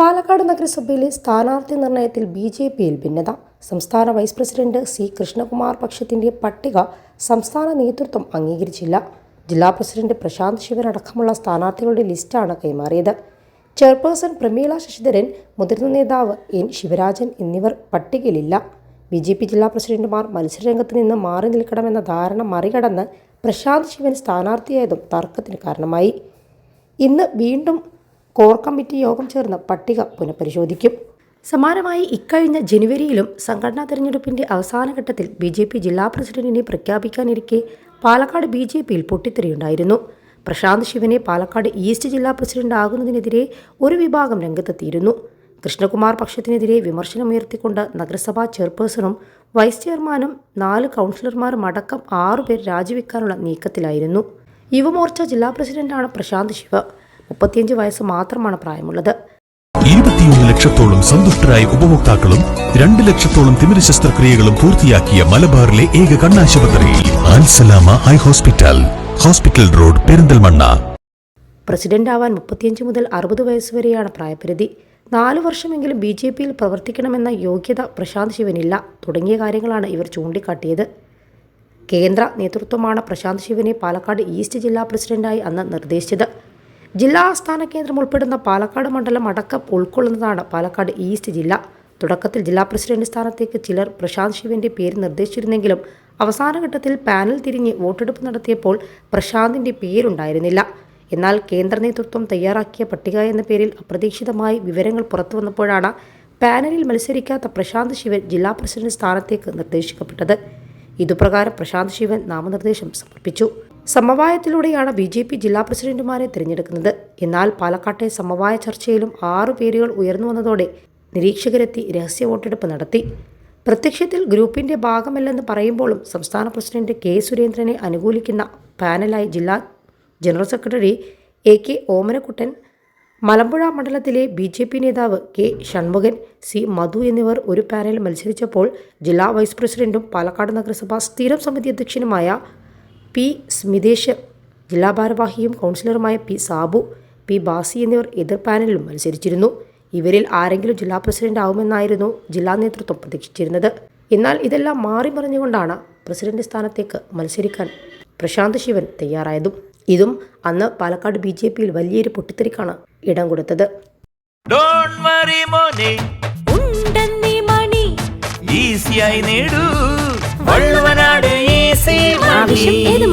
പാലക്കാട് നഗരസഭയിലെ സ്ഥാനാർത്ഥി നിർണയത്തിൽ B J പിയിൽ ഭിന്നത. സംസ്ഥാന വൈസ് പ്രസിഡന്റ് സി കൃഷ്ണകുമാർ പക്ഷത്തിന്റെ പട്ടിക സംസ്ഥാന നേതൃത്വം അംഗീകരിച്ചില്ല. ജില്ലാ പ്രസിഡന്റ് പ്രശാന്ത് ശിവൻ അടക്കമുള്ള സ്ഥാനാർത്ഥികളുടെ ലിസ്റ്റാണ് കൈമാറിയത്. ചെയർപേഴ്സൺ പ്രമീള ശശിധരൻ മുതിർന്ന നേതാവ് എൻ ശിവരാജൻ എന്നിവർ പട്ടികയിലില്ല. ബി ജെ പി ജില്ലാ പ്രസിഡന്റുമാർ മത്സരരംഗത്ത് നിന്ന് മാറി നിൽക്കണമെന്ന ധാരണ മറികടന്ന് പ്രശാന്ത് ശിവൻ സ്ഥാനാർത്ഥിയായതും തർക്കത്തിന് കാരണമായി. ഇന്ന് വീണ്ടും കോർ കമ്മിറ്റി യോഗം ചേർന്ന് പട്ടിക പുനഃപരിശോധിക്കും. സമാനമായി ഇക്കഴിഞ്ഞ ജനുവരിയിലും സംഘടനാ തെരഞ്ഞെടുപ്പിന്റെ അവസാനഘട്ടത്തിൽ ബി ജെ പി ജില്ലാ പ്രസിഡന്റിനെ പ്രഖ്യാപിക്കാനിരിക്കെ പാലക്കാട് ബി ജെ പിയിൽ പൊട്ടിത്തെറിയുണ്ടായിരുന്നു. പ്രശാന്ത് ശിവനെ പാലക്കാട് ഈസ്റ്റ് ജില്ലാ പ്രസിഡന്റ് ആകുന്നതിനെതിരെ ഒരു വിഭാഗം രംഗത്തെത്തിയിരുന്നു. കൃഷ്ണകുമാർ പക്ഷത്തിനെതിരെ വിമർശനമുയർത്തിക്കൊണ്ട് നഗരസഭാ ചെയർപേഴ്സണും വൈസ് ചെയർമാനും നാല് കൗൺസിലർമാരും അടക്കം ആറുപേർ രാജിവെക്കാനുള്ള നീക്കത്തിലായിരുന്നു. യുവമോർച്ച ജില്ലാ പ്രസിഡന്റാണ് പ്രശാന്ത് ശിവ. മുപ്പത്തിയഞ്ച് വയസ്സ് മാത്രമാണ് പ്രായമുള്ളത്. ഇരുപത്തിയൊന്ന് ലക്ഷത്തോളം സന്തുഷ്ടരായ ഉപഭോക്താക്കളും രണ്ട് ലക്ഷത്തോളം തിമിര ശസ്ത്രക്രിയകളും പൂർത്തിയാക്കിയ മലബാറിലെ ഏക കണ്ണാശുപത്രി Alsalama eye hospital hospital road Perinthalmanna. President ആവാൻ മുപ്പത്തിയഞ്ച് മുതൽ അറുപത് വയസ്സ് വരെയാണ് പ്രായപരിധി. നാല് വർഷമെങ്കിലും ബി ജെ പിയിൽ പ്രവർത്തിക്കണമെന്ന യോഗ്യത പ്രശാന്ത് ശിവനില്ല. തുടങ്ങിയ കാര്യങ്ങളാണ് ഇവർ ചൂണ്ടിക്കാട്ടിയത്. കേന്ദ്ര നേതൃത്വമാണ് പ്രശാന്ത് ശിവനെ പാലക്കാട് ഈസ്റ്റ് ജില്ലാ പ്രസിഡന്റായി അന്ന് നിർദ്ദേശിച്ചത്. ജില്ലാ ആസ്ഥാന കേന്ദ്രം ഉൾപ്പെടുന്ന പാലക്കാട് മണ്ഡലം അടക്കം ഉൾക്കൊള്ളുന്നതാണ് പാലക്കാട് ഈസ്റ്റ് ജില്ല. തുടക്കത്തിൽ ജില്ലാ പ്രസിഡന്റ് സ്ഥാനത്തേക്ക് ചിലർ പ്രശാന്ത് ശിവന്റെ പേര് നിർദ്ദേശിച്ചിരുന്നെങ്കിലും അവസാനഘട്ടത്തിൽ പാനൽ തിരിഞ്ഞ് വോട്ടെടുപ്പ് നടത്തിയപ്പോൾ പ്രശാന്തിന്റെ പേരുണ്ടായിരുന്നില്ല. എന്നാൽ കേന്ദ്ര നേതൃത്വം തയ്യാറാക്കിയ പട്ടിക എന്ന പേരിൽ അപ്രതീക്ഷിതമായി വിവരങ്ങൾ പുറത്തു വന്നപ്പോഴാണ് പാനലിൽ മത്സരിക്കാത്ത പ്രശാന്ത് ശിവൻ ജില്ലാ പ്രസിഡന്റ് സ്ഥാനത്തേക്ക് നിർദ്ദേശിക്കപ്പെട്ടത്. ഇതുപ്രകാരം പ്രശാന്ത് ശിവൻ നാമനിർദ്ദേശം സമർപ്പിച്ചു. സമവായത്തിലൂടെയാണ് ബി ജെ പി ജില്ലാ പ്രസിഡന്റുമാരെ തിരഞ്ഞെടുക്കുന്നത്. എന്നാൽ പാലക്കാട്ടെ സമവായ ചർച്ചയിലും ആറു പേരുകൾ ഉയർന്നു വന്നതോടെ നിരീക്ഷകരെത്തി രഹസ്യ വോട്ടെടുപ്പ് നടത്തി. പ്രത്യക്ഷത്തിൽ ഗ്രൂപ്പിന്റെ ഭാഗമല്ലെന്ന് പറയുമ്പോഴും സംസ്ഥാന പ്രസിഡന്റ് കെ സുരേന്ദ്രനെ അനുകൂലിക്കുന്ന പാനലായി ജില്ലാ general secretary A K Omanakuttan Malampuzha മണ്ഡലത്തിലെ ബി ജെ പി നേതാവ് കെ ഷൺമുഖൻ സി മധു എന്നിവർ ഒരു പാനലിൽ മത്സരിച്ചപ്പോൾ ജില്ലാ വൈസ് പ്രസിഡന്റും പാലക്കാട് നഗരസഭ സ്ഥിരം സമിതി അധ്യക്ഷനുമായ പി സ്മിതേഷ് ജില്ലാ ഭാരവാഹിയും കൗൺസിലറുമായ പി സാബു പി ബാസി എന്നിവർ എതിർ പാനലിലും മത്സരിച്ചിരുന്നു. ഇവരിൽ ആരെങ്കിലും ജില്ലാ പ്രസിഡന്റ് ആവുമെന്നായിരുന്നു ജില്ലാ നേതൃത്വം പ്രതീക്ഷിച്ചിരുന്നത്. എന്നാൽ ഇതെല്ലാം മാറി മറിഞ്ഞുകൊണ്ടാണ് പ്രസിഡന്റ് സ്ഥാനത്തേക്ക് മത്സരിക്കാൻ പ്രശാന്ത് ശിവൻ തയ്യാറായതും. ഇതും അന്ന് പാലക്കാട് ബി ജെ പിയിൽ വലിയൊരു പൊട്ടിത്തെറിക്കാണ് ഇടം കൊടുത്തത്. ഈസിയായി നേടൂ.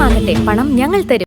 വാങ്ങട്ടെ. പണം ഞങ്ങൾ തരും.